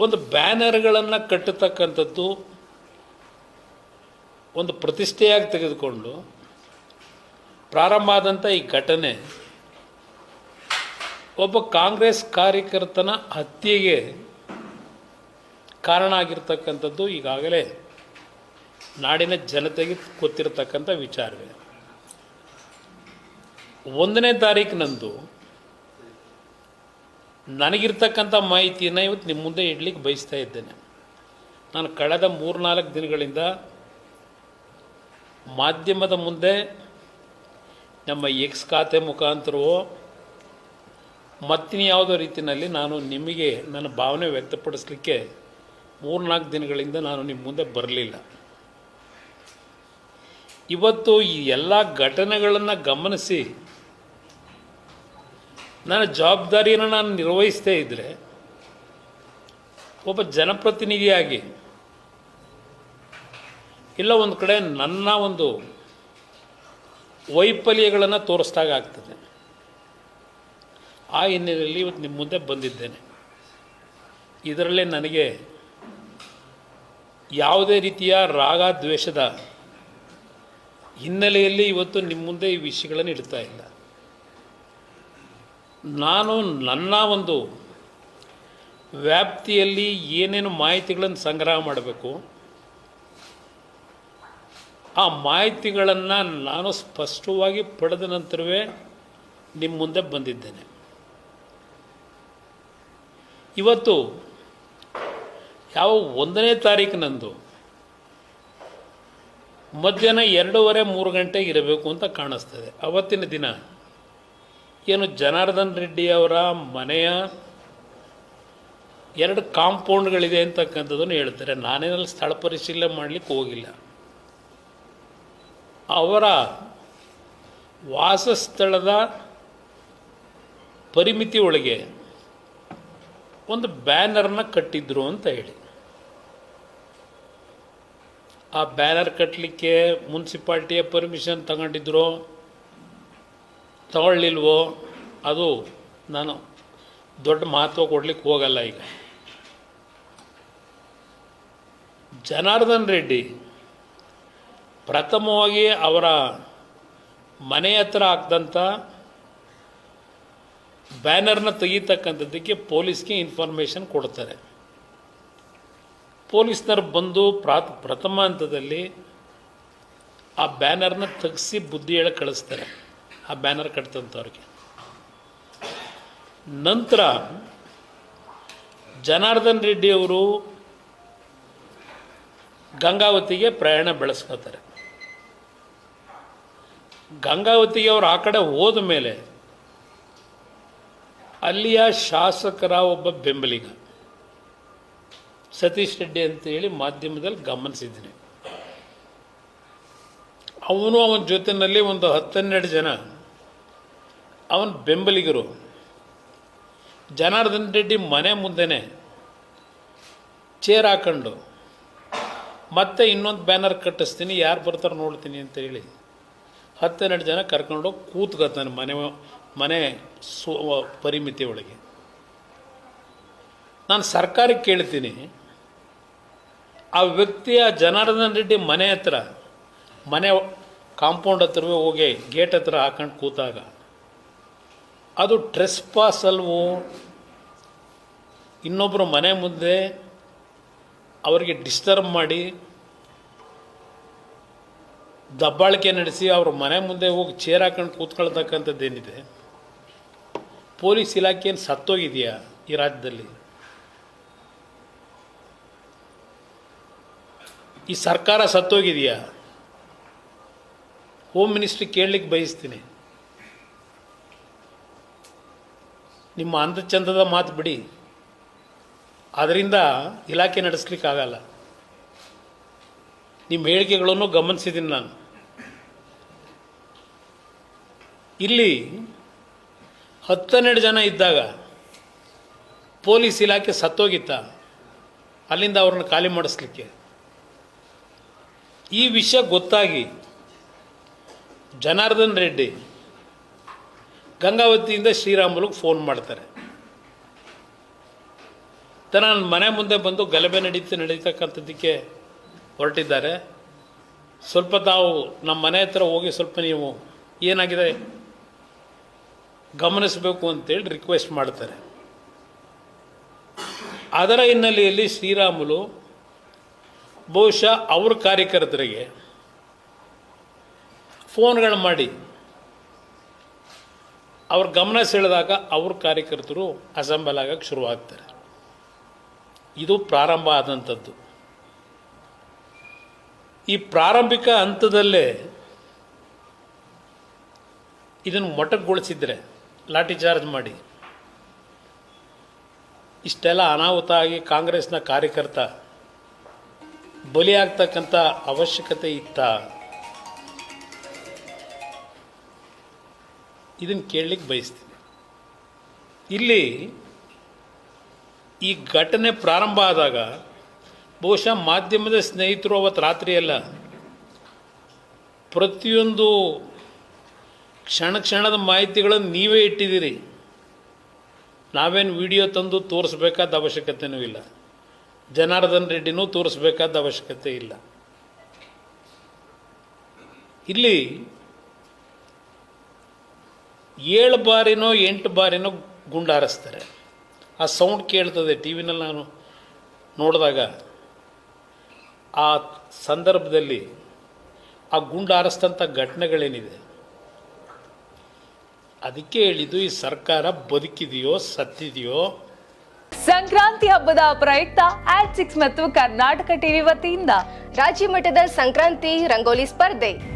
ಒಂದು ಬ್ಯಾನರ್ಗಳನ್ನು ಕಟ್ಟತಕ್ಕಂಥದ್ದು ಒಂದು ಪ್ರತಿಷ್ಠೆಯಾಗಿ ತೆಗೆದುಕೊಂಡು ಪ್ರಾರಂಭ ಆದಂಥ ಈ ಘಟನೆ ಒಬ್ಬ ಕಾಂಗ್ರೆಸ್ ಕಾರ್ಯಕರ್ತನ ಹತ್ಯೆಗೆ ಕಾರಣ ಆಗಿರ್ತಕ್ಕಂಥದ್ದು ಈಗಾಗಲೇ ನಾಡಿನ ಜನತೆಗೆ ಗೊತ್ತಿರತಕ್ಕಂಥ ವಿಚಾರವೇ. ಒಂದನೇ ತಾರೀಕಿನಂದು ನನಗಿರ್ತಕ್ಕಂಥ ಮಾಹಿತಿಯನ್ನು ಇವತ್ತು ನಿಮ್ಮ ಮುಂದೆ ಇಡ್ಲಿಕ್ಕೆ ಬಯಸ್ತಾ ಇದ್ದೇನೆ. ನಾನು ಕಳೆದ ಮೂರ್ನಾಲ್ಕು ದಿನಗಳಿಂದ ಮಾಧ್ಯಮದ ಮುಂದೆ ನಮ್ಮ ಎಕ್ಸ್ ಖಾತೆ ಮುಖಾಂತರವೋ, ಮತ್ತಿನ್ಯಾವುದೋ ರೀತಿಯಲ್ಲಿ ನಾನು ನಿಮಗೆ ನನ್ನ ಭಾವನೆ ವ್ಯಕ್ತಪಡಿಸಲಿಕ್ಕೆ ಮೂರ್ನಾಲ್ಕು ದಿನಗಳಿಂದ ನಾನು ನಿಮ್ಮ ಮುಂದೆ ಬರಲಿಲ್ಲ. ಇವತ್ತು ಈ ಎಲ್ಲ ಘಟನೆಗಳನ್ನು ಗಮನಿಸಿ ನನ್ನ ಜವಾಬ್ದಾರಿಯನ್ನು ನಾನು ನಿರ್ವಹಿಸ್ತೇ ಇದ್ದರೆ ಒಬ್ಬ ಜನಪ್ರತಿನಿಧಿಯಾಗಿ ಇಲ್ಲ ಒಂದು ಕಡೆ ನನ್ನ ಒಂದು ವೈಫಲ್ಯಗಳನ್ನು ತೋರಿಸ್ದಾಗ ಆಗ್ತದೆ. ಆ ಹಿನ್ನೆಲೆಯಲ್ಲಿ ಇವತ್ತು ನಿಮ್ಮ ಮುಂದೆ ಬಂದಿದ್ದೇನೆ. ಇದರಲ್ಲೇ ನನಗೆ ಯಾವುದೇ ರೀತಿಯ ರಾಗ ದ್ವೇಷದ ಹಿನ್ನೆಲೆಯಲ್ಲಿ ಇವತ್ತು ನಿಮ್ಮ ಮುಂದೆ ಈ ವಿಷಯಗಳನ್ನು ಇಡ್ತಾ ಇಲ್ಲ. ನಾನು ನನ್ನ ಒಂದು ವ್ಯಾಪ್ತಿಯಲ್ಲಿ ಏನೇನು ಮಾಹಿತಿಗಳನ್ನು ಸಂಗ್ರಹ ಮಾಡಬೇಕು, ಆ ಮಾಹಿತಿಗಳನ್ನು ನಾನು ಸ್ಪಷ್ಟವಾಗಿ ಪಡೆದ ನಂತರವೇ ನಿಮ್ಮ ಮುಂದೆ ಬಂದಿದ್ದೇನೆ. ಇವತ್ತು ಯಾವ ಒಂದನೇ ತಾರೀಕಿನಂದು ಮಧ್ಯಾಹ್ನ ಎರಡೂವರೆ ಮೂರು ಗಂಟೆಗೆ ಇರಬೇಕು ಅಂತ ಕಾಣಿಸ್ತದೆ ಅವತ್ತಿನ ದಿನ ಏನು ಜನಾರ್ದನ್ ರೆಡ್ಡಿ ಅವರ ಮನೆಯ ಎರಡು ಕಾಂಪೌಂಡ್ಗಳಿದೆ ಅಂತಕ್ಕಂಥದ್ದನ್ನು ಹೇಳ್ತಾರೆ. ನಾನೇನಲ್ಲಿ ಸ್ಥಳ ಪರಿಶೀಲನೆ ಮಾಡಲಿಕ್ಕೆ ಹೋಗಿಲ್ಲ. ಅವರ ವಾಸಸ್ಥಳದ ಪರಿಮಿತಿ ಒಳಗೆ ಒಂದು ಬ್ಯಾನರ್ನ ಕಟ್ಟಿದ್ರು ಅಂತ ಹೇಳಿ. ಆ ಬ್ಯಾನರ್ ಕಟ್ಟಲಿಕ್ಕೆ ಮುನ್ಸಿಪಾಲ್ಟಿಯ ಪರ್ಮಿಷನ್ ತಗೊಂಡಿದ್ರು ತಗೊಳ್ಳಿಲ್ವೋ? ಅದು ನಾನು ದೊಡ್ಡ ಮಹತ್ವ ಕೊಡ್ಲಿಕ್ಕೆ ಹೋಗಲ್ಲ ಈಗ. ಜನಾರ್ದನ್ ರೆಡ್ಡಿ ಪ್ರಥಮವಾಗಿ ಅವರ ಮನೆ ಹತ್ರ ಆಗ್ದಂಥ ಬ್ಯಾನರ್ನ ತೆಗೀತಕ್ಕಂಥದ್ದಕ್ಕೆ ಪೊಲೀಸ್ಗೆ ಇನ್ಫಾರ್ಮೇಷನ್ ಕೊಡ್ತಾರೆ. ಪೊಲೀಸ್ನರು ಬಂದು ಪ್ರಾತ್ ಪ್ರಥಮ ಹಂತದಲ್ಲಿ ಆ ಬ್ಯಾನರ್ನ ತೆಗೆಸಿ ಬುದ್ಧಿ ಹೇಳಿ ಕಳಿಸ್ತಾರೆ. ಆ ಬ್ಯಾನರ್ ಕಟ್ತಂಥವ್ರಿಗೆ. ನಂತರ ಜನಾರ್ದನ್ ರೆಡ್ಡಿ ಅವರು ಗಂಗಾವತಿಗೆ ಪ್ರಯಾಣ ಬೆಳೆಸ್ಕೋತಾರೆ. ಗಂಗಾವತಿಗೆ ಅವರು ಆ ಕಡೆ ಹೋದ ಮೇಲೆ ಅಲ್ಲಿಯ ಶಾಸಕರ ಒಬ್ಬ ಬೆಂಬಲಿಗ, ಸತೀಶ್ ರೆಡ್ಡಿ ಅಂತೇಳಿ ಮಾಧ್ಯಮದಲ್ಲಿ ಗಮನಿಸಿದ್ದೀನಿ. ಅವನು ಅವನ ಜೊತೆಯಲ್ಲಿ ಒಂದು ಹತ್ತೆರಡು ಜನ ಅವನ ಬೆಂಬಲಿಗರು. ಜನಾರ್ದನ್ ರೆಡ್ಡಿ ಮನೆ ಮುಂದೆನೆ ಚೇರ್ ಹಾಕೊಂಡು, ಮತ್ತೆ ಇನ್ನೊಂದು ಬ್ಯಾನರ್ ಕಟ್ಟಿಸ್ತೀನಿ, ಯಾರು ಬರ್ತಾರೆ ನೋಡ್ತೀನಿ ಅಂತ ಹೇಳಿ ಹತ್ತೆರಡು ಜನ ಕರ್ಕೊಂಡು ಕೂತ್ಕೊತಾನೆ ಮನೆ ಮನೆ ಸು, ಪರಿಮಿತಿ ಒಳಗೆ. ನಾನು ಸರ್ಕಾರಕ್ಕೆ ಕೇಳ್ತೀನಿ, ಆ ವ್ಯಕ್ತಿಯ ಜನಾರ್ದನ್ ರೆಡ್ಡಿ ಮನೆ ಹತ್ರ, ಮನೆ ಕಾಂಪೌಂಡ್ ಹತ್ರವೇ ಹೋಗಿ ಗೇಟ್ ಹತ್ರ ಹಾಕೊಂಡು ಕೂತಾಗ ಅದು ಟ್ರೆಸ್ ಪಾಸ್ ಅಲ್ವೋ? ಇನ್ನೊಬ್ಬರು ಮನೆ ಮುಂದೆ ಅವರಿಗೆ ಡಿಸ್ಟರ್ಬ್ ಮಾಡಿ, ದಬ್ಬಾಳಿಕೆ ನಡೆಸಿ ಅವ್ರ ಮನೆ ಮುಂದೆ ಹೋಗಿ ಚೇರ್ ಹಾಕೊಂಡು ಕೂತ್ಕೊಳ್ತಕ್ಕಂಥದ್ದೇನಿದೆ? ಪೊಲೀಸ್ ಇಲಾಖೆ ಏನು ಸತ್ತೋಗಿದೆಯಾ ಈ ರಾಜ್ಯದಲ್ಲಿ? ಈ ಸರ್ಕಾರ ಸತ್ತೋಗಿದೆಯಾ? ಹೋಮ್ ಮಿನಿಸ್ಟ್ರಿ ಕೇಳಲಿಕ್ಕೆ ಬಯಸ್ತೀನಿ. ನಿಮ್ಮ ಅಂದಚಂದದ ಮಾತು ಬಿಡಿ. ಅದರಿಂದ ಇಲಾಖೆ ನಡೆಸ್ಲಿಕ್ಕಾಗಲ್ಲ. ನಿಮ್ಮ ಹೇಳಿಕೆಗಳನ್ನು ಗಮನಿಸಿದ್ದೀನಿ ನಾನು. ಇಲ್ಲಿ ಹತ್ತನ್ನೆರಡು ಜನ ಇದ್ದಾಗ ಪೊಲೀಸ್ ಇಲಾಖೆ ಸತ್ತೋಗಿತ್ತ. ಅಲ್ಲಿಂದ ಅವ್ರನ್ನ ಖಾಲಿ ಮಾಡಿಸ್ಲಿಕ್ಕೆ. ಈ ವಿಷಯ ಗೊತ್ತಾಗಿ ಜನಾರ್ದನ್ ರೆಡ್ಡಿ ಗಂಗಾವತಿಯಿಂದ ಶ್ರೀರಾಮುಲು ಫೋನ್ ಮಾಡ್ತಾರೆ. ತನ್ನ ಮನೆ ಮುಂದೆ ಬಂದು ಗಲಭೆ ನಡೀತ, ನಡೀತಕ್ಕಂಥದ್ದಕ್ಕೆ ಹೊರಟಿದ್ದಾರೆ. ಸ್ವಲ್ಪ ತಾವು ನಮ್ಮ ಮನೆ ಹತ್ರ ಹೋಗಿ ಸ್ವಲ್ಪ ನೀವು ಏನಾಗಿದೆ ಗಮನಿಸಬೇಕು ಅಂತೇಳಿ ರಿಕ್ವೆಸ್ಟ್ ಮಾಡ್ತಾರೆ. ಅದರ ಹಿನ್ನೆಲೆಯಲ್ಲಿ ಶ್ರೀರಾಮುಲು ಬಹುಶಃ ಅವ್ರ ಕಾರ್ಯಕರ್ತರಿಗೆ ಫೋನ್ಗಳು ಮಾಡಿ ಅವ್ರ ಗಮನ ಸೆಳೆದಾಗ ಅವ್ರ ಕಾರ್ಯಕರ್ತರು ಅಸೆಂಬಲ್ ಆಗಕ್ಕೆ ಶುರುವಾಗ್ತಾರೆ ಇದು ಪ್ರಾರಂಭ ಆದಂಥದ್ದು ಈ ಪ್ರಾರಂಭಿಕ ಹಂತದಲ್ಲೇ ಇದನ್ನು ಮೊಟಕ್ಗೊಳಿಸಿದರೆ, ಲಾಠಿ ಚಾರ್ಜ್ ಮಾಡಿ. ಇಷ್ಟೆಲ್ಲ ಅನಾಹುತ ಆಗಿ ಕಾಂಗ್ರೆಸ್ನ ಕಾರ್ಯಕರ್ತ ಬಲಿಯಾಗ್ತಕ್ಕಂಥ ಅವಶ್ಯಕತೆ ಇತ್ತ ಇದನ್ನು ಕೇಳಲಿಕ್ಕೆ ಬಯಸ್ತೀನಿ. ಇಲ್ಲಿ ಈ ಘಟನೆ ಪ್ರಾರಂಭ ಆದಾಗ ಬಹುಶಃ ಮಾಧ್ಯಮದ ಸ್ನೇಹಿತರು ಅವತ್ತು ರಾತ್ರಿಯೆಲ್ಲ ಪ್ರತಿಯೊಂದು ಕ್ಷಣ ಕ್ಷಣದ ಮಾಹಿತಿಗಳನ್ನು ನೀವೇ ಇಟ್ಟಿದ್ದೀರಿ. ನಾವೇನು ವಿಡಿಯೋ ತಂದು ತೋರಿಸ್ಬೇಕಾದ ಅವಶ್ಯಕತೆಯೂ ಇಲ್ಲ. ಜನಾರ್ದನ್ ರೆಡ್ಡಿನೂ ತೋರಿಸ್ಬೇಕಾದ ಅವಶ್ಯಕತೆ ಇಲ್ಲ. ಇಲ್ಲಿ ಏಳು ಬಾರಿನೋ ಎಂಟು ಬಾರಿನೋ ಗುಂಡಾರಿಸ್ತಾರೆ. ಆ ಸೌಂಡ್ ಕೇಳ್ತದೆ ಟಿ ವಿನಲ್ಲಿ ನಾನು ನೋಡಿದಾಗ. ಆ ಸಂದರ್ಭದಲ್ಲಿ ಆ ಗುಂಡಾರಿಸ್ತಂಥ ಘಟನೆಗಳೇನಿದೆ? ಅದಕ್ಕೆ ಹೇಳಿದ್ದು, ಈ ಸರ್ಕಾರ ಬದುಕಿದೆಯೋ, ಸತ್ತಿದೆಯೋ? ಸಂಕ್ರಾಂತಿ ಹಬ್ಬದ ಪ್ರಯುಕ್ತ ಆಟ್ ಸಿಕ್ಸ್ ಮತ್ತು ಕರ್ನಾಟಕ ಟಿವಿ ವತಿಯಿಂದ ರಾಜ್ಯ ಮಟ್ಟದ ಸಂಕ್ರಾಂತಿ ರಂಗೋಲಿ ಸ್ಪರ್ಧೆ.